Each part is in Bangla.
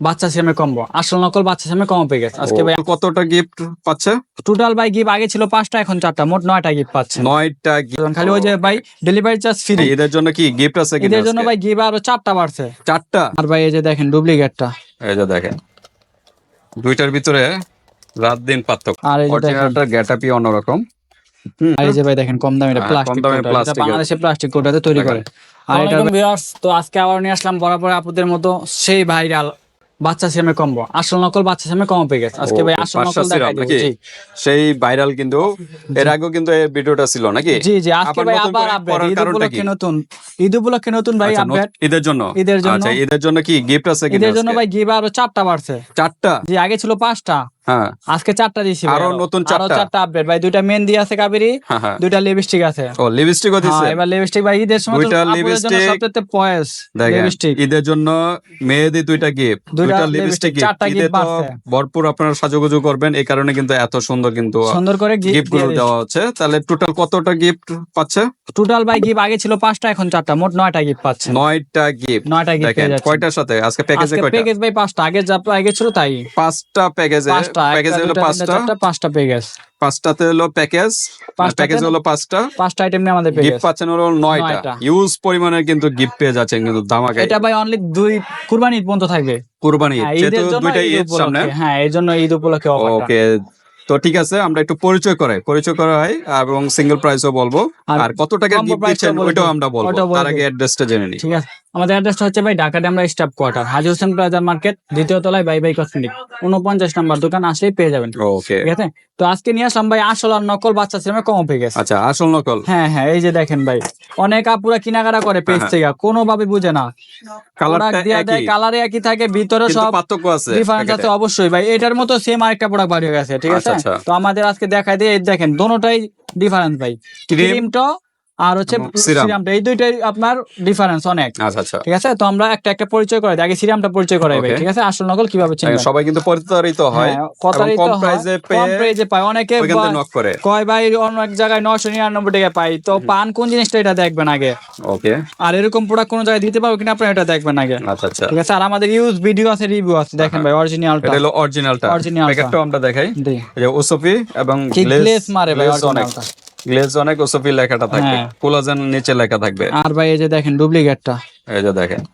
বাচ্চা সিমে কম্বো আসল নকল বাচ্চা সিমে কম পেয়ে গেছে। আজকে ভাই কতটা গিফট পাচ্ছে? টোটাল ভাই গিফট আগে ছিল পাঁচটা এখন চারটা। মোট নয়টা গিফট পাচ্ছে। নয়টা gift। খালি ওই যে ভাই ডেলিভারি চার্জ ফ্রি এদের জন্য কি গিফট আছে কিনা এদের জন্য ভাই গিফট আরও চারটা বাড়ছে। চারটা? আর ভাই এই যে দেখেন ডুপ্লিকেটটা এই যে দেখেন। দুইটার ভিতরে রাত দিন পার্থক্য। আর এই যে অরিজিনালটার গেটআপই অন্যরকম। আর এই যে ভাই দেখেন কম দামি হ্যাঁ, কম প্লাস্টিক plastic বাংলাদেশে প্লাস্টিক কোটাতে তৈরি করে। আর এটা ভিউয়ার্স তো আজকে আবার নিয়ে আসলাম বরাবর আপুদের মতো সেই ভাইরাল বাচ্চা সিমে কমবো। আসল নকল বাচ্চা সিমে কম পেয়ে গেছে। আজকে ভাই আসল নকল দেখাই জি। সেই ভাইরাল কিন্তু এর আগেও কিন্তু এই ভিডিওটা ছিল নাকি? জি জি আজকে ভাই আবার আপডেট ঈদ উপলক্ষে নতুন। ঈদ উপলক্ষে নতুন ভাই আচ্ছা, আপডেট ঈদের জন্য? ঈদের জন্য। আচ্ছা ঈদের জন্য কি গিফট আছে ঈদের জন্য ভাই গিফট আরও চারটা বাড়ছে। চারটা? জি আগে ছিল পাঁচটা। হ্যাঁ। আজকে চারটা আরও নতুন আরও চারটা? চারটা আপডেট ভাই দুইটা মেহেন্দি আছে কাবেরি হ্যাঁ হ্যাঁ। দুইটা লিপস্টিক আছে। ও লিপস্টিকও দিছে? হ্যাঁ, এবার লিপস্টিক ভাই ঈদের সময় দুইটা lipstick, সবচেয়ে পয়েস লিপস্টিক ঈদের জন্য মেয়েদের দুইটা গিফট দুইটা লিপস্টিক চারটা তো ভরপুর আপনারা সাজুগুজু করবেন এই কারণে কিন্তু এত সুন্দর কিন্তু সুন্দর করে গিফটগুলো দেওয়া হচ্ছে। তাহলে টোটাল কতটা গিফট পাচ্ছে? টোটাল ভাই গিফট আগে ছিল পাঁচটা এখন চারটা। মোট নয়টা গিফট পাচ্ছে। নয়টা গিফট নয়টা গিফট কয়টার সাথে? আজকে প্যাকেজে কয়টা? প্যাকেজ ভাই পাঁচটা। আগে যা আগে ছিল তাই। পাঁচটা প্যাকেজে পাঁচটা প্যাকেজে হলো পাঁচটা। পাঁচটা প্যাকেজ পাঁচটাতে হলো প্যাকেজ প্যাকেজ হলো পাঁচটা। পাঁচটা আইটেম নিয়ে আমাদের গিফট পাচ্ছেন হলো নয়টা। ইউজ পরিমাণে কিন্তু গিফট পেয়ে যাচ্ছেন কিন্তু ধামাকা এটা ভাই অনলি দুই কুরবানি ঈদ পর্যন্ত থাকবে। কুরবানি হ্যাঁ, যেহেতু দুইটা ঈদ ঈদ সামনে। হ্যাঁ এই জন্য ঈদ উপলক্ষে অফারটা ওকে তো ঠিক আছে আমরা একটু পরিচয় করাই। পরিচয় করা হয় এবং সিঙ্গেল প্রাইসও বলব। আর কত টাকা গিফট দিচ্ছেন টা ওইটাও আমরা বলব। তার আগে অ্যাড্রেসটা জেনে নিই। ঠিক আছে। আমাদের অ্যাড্রেসটা হচ্ছে ভাই Dhaka Demra staff quarter Haji Hossain plaza market দ্বিতীয় তলায় বাই বাই কসমেটিক উনপঞ্চাশ নাম্বার দোকান আসলেই পেয়ে যাবেন। ওকে ঠিক আছে? তো আজকে নিয়ে আসলাম ভাই আসল আর নকল বাচ্চা সিনেমা কম পেয়ে গেছে। আচ্ছা আসল নকল? হ্যাঁ হ্যাঁ এই যে দেখেন ভাই অনেক আপুরা কিনাকাটা করে পেজ থেকে থেকে কোনোভাবে বুঝে না। কালার প্রোডাক্ট একই। কালারে একই থাকে ভিতরে সব পার্থক্য আছে ডিফারেন্স আছে অবশ্যই ভাই এটার মতো সেম আরেকটা প্রোডাক্ট বাড়ি হয়ে গেছে ঠিক আছে? আচ্ছা, আচ্ছা। তো আমাদের আজকে দেখাই দিয়ে দেখেন দোনোটাই ডিফারেন্স ভাই। ক্রিম ক্রিমটা আর হচ্ছে সিরামটা এই দুইটাই আপনার ডিফারেন্স অনেক। আচ্ছা আচ্ছা। ঠিক আছে? তো আমরা একটা একটা পরিচয় করাই। আগে সিরামটা পরিচয় করাই ভাই ঠিক আছে? আসল নকল কীভাবে চিনবেন? সবাই কিন্তু পরিচালিত হয় হ্যাঁ, কম তো হয়। কম পেয়ে প্রাইসে পায়। অনেকে কয় ভাই অনেক জায়গায় নশো নিরানব্বই টাকা পাই। তো পান কোন জিনিসটা এটা দেখবেন আগে। ওকে আর এরকম প্রোডাক্ট কোন জায়গায় দিতে পারব কিনা আপনার এটা দেখবেন আগে। আচ্ছা আচ্ছা। ঠিক আছে? আর আমাদের ইউজ ভিডিও আছে রিভিউ আছে। দেখেন ভাই অরিজিনালটা এটা হলো অরিজিনালটা Original টা। আমরা দেখাই। এই যে ওসফি এবং গ্লেজ মারে ভাই অরিজিনালটা গ্লেজ অনেক ওসফি লেখাটা থাকবে। হ্যাঁ। কোলাজেন নিচে লেখা থাকবে। আর ভাই এই যে দেখেন ডুপ্লিকেটটা। এই যে দেখেন।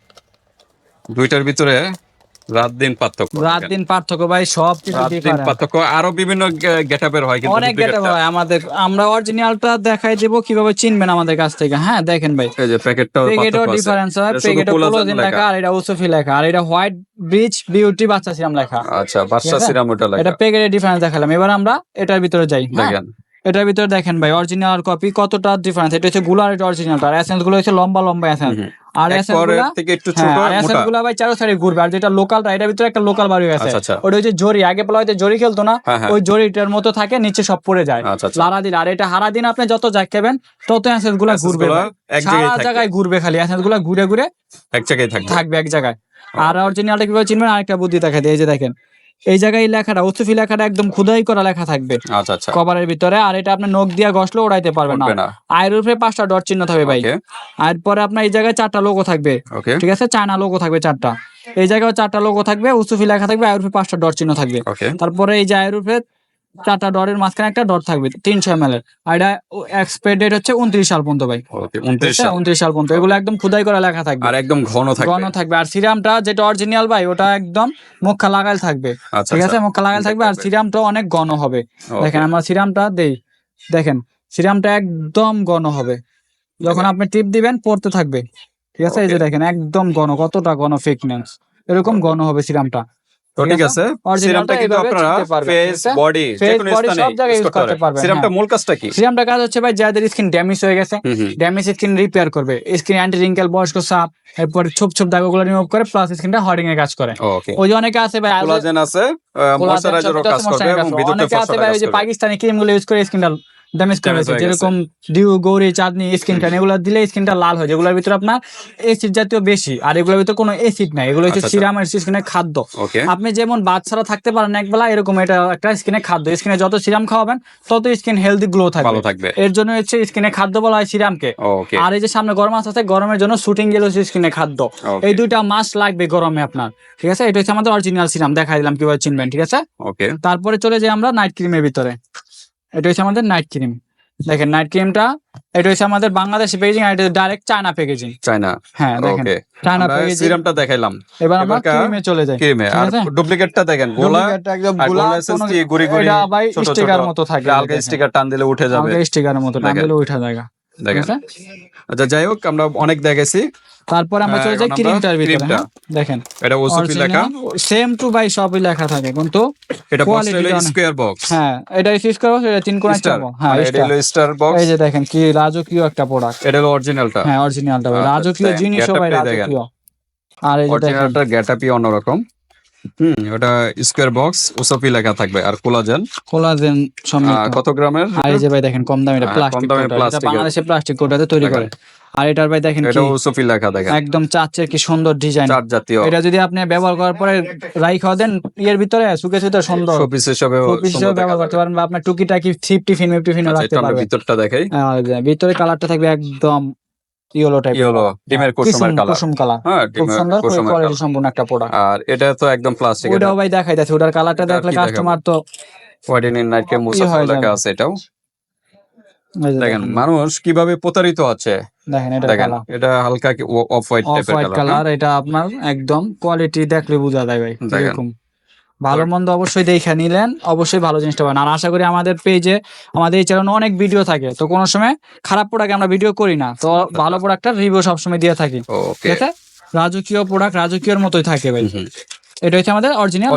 দুইটার ভিতরে রাত দিন পার্থক্য। রাত দিন পার্থক্য ভাই সব কিছু রাত দিন পার্থক্য। আরও বিভিন্ন গেটআপের হয় কিন্তু অনেক duplicate গেটে টা। ভাই আমাদের। আমরা অরিজিনালটা দেখাই দেব কীভাবে চিনবেন আমাদের কাছ থেকে। হ্যাঁ দেখেন ভাই। এই যে পার্থক্য আছে। ডিফারেন্স হয়। collagen কোলোজেন লেখা। আর এটা উসফি লেখা। আর এটা হোয়াইট ব্রিজ বিউটি বাচ্চা সিরাম লেখা। আচ্ছা আছে? সিরাম ওটা লেখা। এটা পেগেটের ডিফারেন্স দেখালাম। এবার আমরা এটার ভিতরে যাই। হ্যাঁ? দেখেন। এটার ভিতরে দেখেন ভাই অরিজিনাল আর কপি কতটা ডিফারেন্স এটা হচ্ছে গুলার এটা অরিজিনালটা আর এসেন্সগুলো হচ্ছে লম্বা লম্বা এসেন্স আর এসেন্স থেকে একটু ছোট হ্যাঁ, আর এসেন্সগুলা ভাই চারো সাইডে ঘুরবে আর যেটা লোকালটা এটার ভিতরে একটা লোকাল হয়ে গেছে আচ্ছা আচ্ছা। ওটা হচ্ছে জরি আগে বলা হয়তো জরি খেলতো না হ্যাঁ, হ্যাঁ। ওই জরিটার মতো থাকে নিচে সব পড়ে যায়। আচ্ছা লারা দিন আর এটা হারা দিন আপনি যত যাই খাবেন তত এসেন্সগুলো ঘুরবে এক সারা জায়গায় ঘুরবে খালি এসেন্সগুলো ঘুরে ঘুরে এক জায়গায় থাকবে। থাকবে এক জায়গায়। আর অরিজিনালটা কীভাবে চিনবেন? আরেকটা বুদ্ধি দেখা দেয় এই যে দেখেন। এই জায়গায় লেখাটা ওসুফি লেখাটা একদম খুদাই করা লেখা থাকবে। আচ্ছা আচ্ছা। কভারের ভিতরে আর এটা আপনি নখ দিয়ে ঘষলে ওড়াইতে পারবেন না। আয়ের উপরে পাঁচটা ডট চিহ্ন থাকবে ভাই। আর পরে আপনার এই জায়গায় চারটা লোগো থাকবে। ঠিক আছে? চায়না লোগো থাকবে চারটা। এই জায়গায় চারটা লোগো থাকবে উসুফি লেখা থাকবে আয়ের উপরে পাঁচটা ডট চিহ্ন থাকবে। তারপরে এই যে আয়ের উপরে চারটা ডরের মাঝখানে একটা ডট থাকবে তিনশো এম এর। আর এটা এক্সপায়ার ডেট হচ্ছে উনত্রিশ সাল পর্যন্ত ভাই। উনত্রিশ সাল। পর্যন্ত। এগুলো একদম খুদাই করা লেখা থাকবে। আর একদম ঘন থাকবে। ঘন থাকবে। আর সিরামটা যেটা অরিজিনাল ভাই ওটা একদম মুখা লাগাল থাকবে। আচ্ছা ঠিক আছে? আচ্ছা। মুখা লাগাল থাকবে আর। সিরামটা অনেক ঘন হবে। দেখেন আমরা সিরামটা দেই। দেখেন সিরামটা একদম ঘন হবে। যখন আপনি টিপ দিবেন পড়তে থাকবে। ঠিক আছে? এই যে দেখেন একদম ঘন কতটা ঘন ফিকনেস এরকম ঘন হবে সিরামটা। তো ঠিক আছে? সিরামটা কিন্তু আপনারা ফেস বডি স্থানে সব জায়গায় use করতে পারবেন, সিরামটা হ্যাঁ। মূল কাজটা কি? সিরামটা কাজ হচ্ছে ভাই যাদের স্কিন ড্যামেজ হয়ে গেছে ড্যামেজ স্কিন রিপেয়ার করবে। স্কিন অ্যান্টি রিঙ্কেল বয়স্ক সাপ এরপরে ছোপ ছোপ দাগগুলো রিমুভ করে প্লাস স্কিনটা হার্ডিং এর কাজ করে। ওই যে অনেকে আছে ভাই কোলাজেন আছে ময়শ্চারাইজারও কাজ করবে এবং। বিদ্যুতের আছে ভাই ওই যে পাকিস্তানি ক্রিমগুলো ইউজ করে স্কিনটা ড্যামেজ করে হয়ে গেছে। যেরকম ডিউ গৌরি চাঁদনি স্কিন টান এগুলো দিলে স্কিনটা লাল হয় যেগুলোর ভিতরে আপনার এসিড জাতীয় বেশি। আর এগুলোর ভিতরে কোনো এসিড নাই। এগুলো হচ্ছে আচ্ছা, আচ্ছা। সিরাম আর স্কিনের খাদ্য। আপনি যেমন বাচ্চারা থাকতে পারেন একবেলা এরকম এটা একটা স্কিনে খাদ্য। স্কিনে যত সিরাম খাওয়াবেন তত স্কিন হেলদি গ্লো ভালো থাকবে। এর জন্য হচ্ছে স্কিনে খাদ্য বলা হয় সিরামকে। আর এই যে সামনে গরম আছে গরমের জন্য শুটিং গেল স্কিনে খাদ্য। এই দুইটা মাস লাগবে গরমে আপনার। ঠিক আছে? এটা হচ্ছে আমাদের অরিজিনাল সিরাম। দেখাই দিলাম কীভাবে চিনবেন ঠিক আছে? ওকে তারপরে চলে যাই আমরা নাইট ক্রিমের ভিতরে। এটা হচ্ছে আমাদের নাইট ক্রিম দেখেন নাইট ক্রিমটা এটা হচ্ছে আমাদের বাংলাদেশি প্যাকেজিং আর এটা ডাইরেক্ট চায়না পেকেজিং চায়না হ্যাঁ দেখেন চায়না প্যাকেজিং সিরামটা দেখাইলাম। এবার আমরা ক্রিমে চলে যাই। ক্রিমে আর ডুপ্লিকেটটা দেখেন গোলা এটা একদম গোলা, এসএসটি গুড়ি গুড়ি এটা ভাই স্টিকার মতো থাকে হালকা স্টিকার টান দিলে উঠে যাবে। হালকা স্টিকারের মতো টান দিলে উঠে ঠিক দেখেন। আচ্ছা যাই হোক আমরা অনেক দেখেছি। তারপর আমরা হ্যাঁ, চলে যাই ক্রিমটার ভিতরে হ্যাঁ? দেখেন। এটা ওসপি লেখা। সেম টু বাই সবই লেখা থাকে কিন্তু এটা বক্স স্কয়ার বক্স হ্যাঁ এটা ইউজ করব এটা তিন কোণা হ্যাঁ এটা হলো স্টার বক্স এই যে দেখেন কি রাজকীয় একটা প্রোডাক্ট এটা হলো অরিজিনালটা হ্যাঁ অরিজিনালটা আচ্ছা, রাজকীয় ভাই দেখেন। রাজকীয়। আর এই যে দেখেন। অরিজিনালটার গেটআপই অন্যরকম। হুম ওটা স্কয়ার বক্স ওসপি লেখা থাকবে আর কোলাজেন। কোলাজেন সমৃদ্ধ কত গ্রামের? আর এই যে ভাই দেখেন কম দামের হ্যাঁ, প্লাস্টিক এটা বাংলাদেশে প্লাস্টিক কোটাতে তৈরি করে। আর এটার ভাই দেখেন এটা ওসপি লেখা দেখেন। একদম চাচ্ছের কি সুন্দর ডিজাইন। চার জাতীয়। এটা যদি আপনি ব্যবহার করার পরে রাই খাওয়া দেন ইয়ের ভিতরে সুখে সুখে সুন্দর। শোপিস হিসেবে ব্যবহার করতে পারবেন বা আপনার টুকিটাকি ফিফ টিফিন মিফ টিফিনও আচ্ছা, রাখতে পারবেন। ভিতরটা দেখাই। ভিতরে কালারটা থাকবে একদম ইয়েলো টাইপ কি ডিমের কুসুমের কালার কুসুম কালার হ্যাঁ খুব সুন্দর কোয়ালিটি সম্পূর্ণ একটা প্রোডাক্ট আর এটা তো একদম প্লাস্টিক ওটাও ভাই দেখাই যাচ্ছে ওটার কালারটা দেখলে কাস্টমার তো ওয়াইডিন নাইট কে মুসাফা হয়ে লেখা আছে এটাও। দেখেন মানুষ কীভাবে প্রতারিত আছে দেখেন এটা হালকা অফ হোয়াইট টাইপের কালার এটা আপনার একদম কোয়ালিটি দেখলে বোঝা যায় ভাই এরকম ভালো মন্দ অবশ্যই দেখে নিলেন অবশ্যই ভালো জিনিসটা পাবেন। আর আশা করি আমাদের পেজে আমাদের এই চ্যানেল অনেক ভিডিও থাকে। তো কোনো সময় খারাপ প্রোডাক্ট আমরা ভিডিও করি না তো ভালো প্রোডাক্টের রিভিউ সবসময় দিয়ে থাকি। ঠিক আছে? রাজকীয় প্রোডাক্ট রাজকীয়র মতোই থাকে ভাই। এটা হচ্ছে আমাদের অরিজিনাল।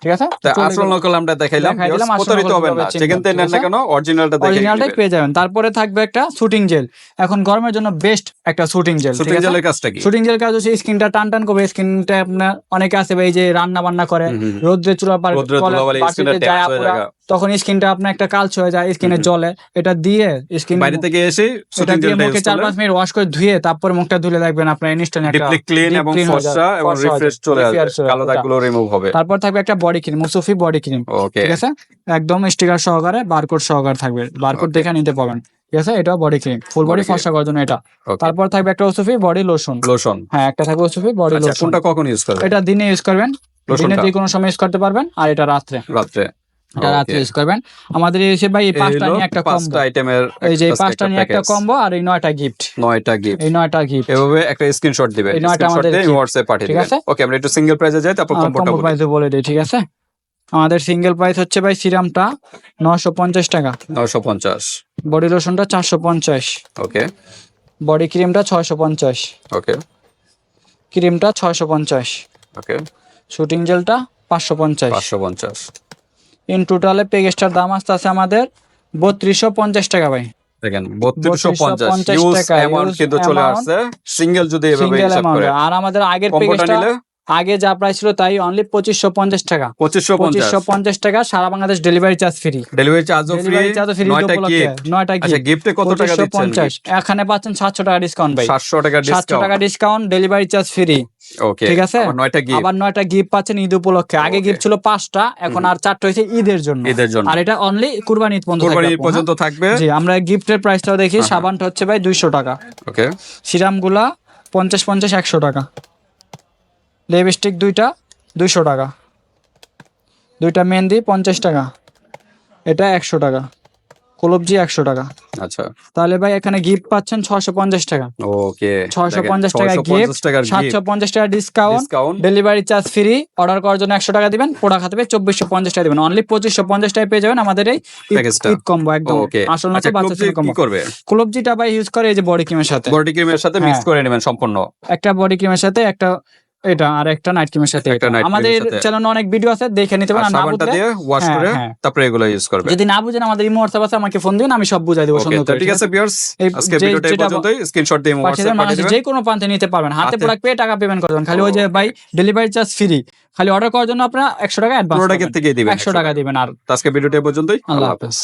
ঠিক আছে? আসল নকল আমরা দেখাইলাম দেখাই প্রতারিত হবেন না। যেখান থেকে নেন না কেন অরিজিনালটা দেখে অরিজিনালটাই পেয়ে যাবেন। তারপরে থাকবে একটা শুটিং জেল এখন গরমের জন্য বেস্ট একটা শুটিং জেল শুটিং জেলের কাজটা কি? শুটিং জেল কাজ হচ্ছে স্কিনটা টান টান করবে স্কিনটা আপনার অনেকে আছে ভাই যে রান্না বান্না করে। রোদ্রে চুলা পার কলে- যায় তখন স্কিনটা আপনার একটা কালচ হয়ে যায় স্কিনে জলে। এটা দিয়ে স্কিন বাইরে থেকে এসে এটা দিয়ে মুখে চার পাঁচ মিনিট ওয়াশ করে ধুয়ে তারপর মুখটা ধুলে দেখবেন আপনার ইনস্ট্যান্ট একটা ডিপলি ক্লিন এবং ফর্সা এবং রিফ্রেশ চলে আসবে। কালো দাগগুলো রিমুভ হবে। তারপর থাকবে একটা বডি ক্রিম মুসুফি বডি ক্রিম ঠিক আছে? একদম স্টিকার সহকারে বারকোড সহকারে থাকবে। বারকোড দেখে নিতে পারবেন। ঠিক আছে? এটা বডি ক্রিম ফুল বডি ফর্সা করার জন্য এটা তারপর থাকবে একটা ওসুফি বডি লোশন লোশন হ্যাঁ একটা থাকবে ওসুফি বডি লোশন কোনটা কখন ইউজ করবে এটা দিনে ইউজ করবেন। দিনে যে কোনো সময় ইউজ করতে পারবেন। আর এটা রাত্রে। রাত্রে। এটা ইউজ করবেন। আমাদের যে ভাই এই পাঁচটা নিয়ে একটা কম্বো আইটেমের এই যে পাঁচটা নিয়ে একটা কম্বো আর এই নয়টা গিফট নয়টা গিফট এই নয়টা গিফট এভাবে একটা স্ক্রিনশট দিবেন। এই নয়টা আমাদের পাঠিয়ে ঠিক দিবেন। আছে? ওকে আমরা একটু সিঙ্গেল প্রাইসে যাই তারপর কম্বোটা কম্বো প্রাইসে বলে দিই। ঠিক আছে? আমাদের সিঙ্গেল প্রাইস হচ্ছে ভাই সিরামটা নশো পঞ্চাশ টাকা। 950 বডি লোশনটা চারশো পঞ্চাশ। ওকে বডি ক্রিমটা ছয়শো পঞ্চাশ। ওকে ক্রিমটা ছয়শো পঞ্চাশ। ওকে শুটিং জেলটা পাঁচশো পঞ্চাশ। 550 ইন টোটালে প্যাকেজটার দাম আসতে আছে আমাদের বত্রিশশো পঞ্চাশ টাকা ভাই। দেখেন 3250 3250 ইউজ টাকা, অ্যামাউন্ট কিন্তু চলে আসছে সিঙ্গেল যদি এভাবে হিসাব করে। আর আমাদের আগের প্যাকেজটা আগে যা প্রাইস ছিল তাই অনলি পঁচিশশো পঞ্চাশ টাকা। 2550 পঁচিশশো পঞ্চাশ টাকা সারা Bangladesh delivery charge free delivery চার্জও ফ্রি ডেলিভারি চার্জ ফ্রি নয়টা গিফট আচ্ছা গিফটে কত টাকা পঞ্চাশ। এখানে পাচ্ছেন সাতশো টাকা ডিসকাউন্ট ভাই। 700 টাকা সাতশো টাকা discount delivery charge free okay ঠিক আছে? নয়টা গিফট আবার নয়টা গিফট পাচ্ছেন ঈদ উপলক্ষে। আগে গিফট ছিল পাঁচটা এখন আর চারটা হয়েছে ঈদের জন্য। ঈদের জন্য। আর এটা অনলি কুরবানি ঈদ পর্যন্ত কুরবানি ঈদ পর্যন্ত থাকবে? জি আমরা গিফটের প্রাইসটাও দেখি। সাবানটা হচ্ছে ভাই দুইশো টাকা। ওকে সিরামগুলা পঞ্চাশ পঞ্চাশ একশো টাকা। লিপস্টিক দুইটা দুইশো টাকা। দুইটা মেহেন্দি পঞ্চাশ টাকা এটা একশো টাকা কলবজি একশো টাকা। আচ্ছা। তাহলে ভাই এখানে গিফট পাচ্ছেন ছশো পঞ্চাশ টাকা। ওকে ছয়শো পঞ্চাশ টাকা গিফট সাতশো পঞ্চাশ টাকা discount delivery charge free order করার জন্য একশো টাকা দিবেন প্রোডাক্ট হাতে চব্বিশশো পঞ্চাশ টাকা দিবেন। অনলি পঁচিশশো পঞ্চাশ টাকা পেয়ে যাবেন আমাদের এই প্যাকেজটা ঈদ কম্বো একদম। আসল আচ্ছা নাচে বাচ্চা কম্বো করবে? ক্লোবজিটা ভাই ইউজ করে এই যে বডি ক্রিমের সাথে। বডি ক্রিমের সাথে মিক্স হ্যাঁ। করে নেবেন সম্পূর্ণ। একটা বডি ক্রিমের সাথে একটা এটা আর একটা নাইট ক্রিমের সাথে আমাদের। চ্যানেলে অনেক ভিডিও আছে দেখে নিতে পারেন না বুঝলে? দিয়ে ওয়াশ হ্যাঁ, করে হ্যাঁ। তারপরে এগুলো ইউজ করবে। যদি না বুঝেন আমাদের ইমো হোয়াটসঅ্যাপ আছে আমাকে ফোন দিন আমি সব বুঝাই দেবো সুন্দর করে ঠিক আছে ভিউয়ার্স আজকে যে- ভিডিওটা এই পর্যন্তই। স্ক্রিনশট দিয়ে হোয়াটসঅ্যাপ পাঠিয়ে দেবেন যে কোনো প্রান্তে নিতে পারবেন। হাতে হাতে- প্রোডাক্ট পেয়ে টাকা পেমেন্ট করবেন। খালি ওই যে ভাই ডেলিভারি চার্জ ফ্রি খালি অর্ডার করার জন্য আপনারা একশো টাকা অ্যাডভান্স প্রোডাক্টের থেকে দিবেন একশো টাকা দিবেন আর আজকে ভিডিওটা এই পর্যন্তই। আল্লাহ হাফেজ।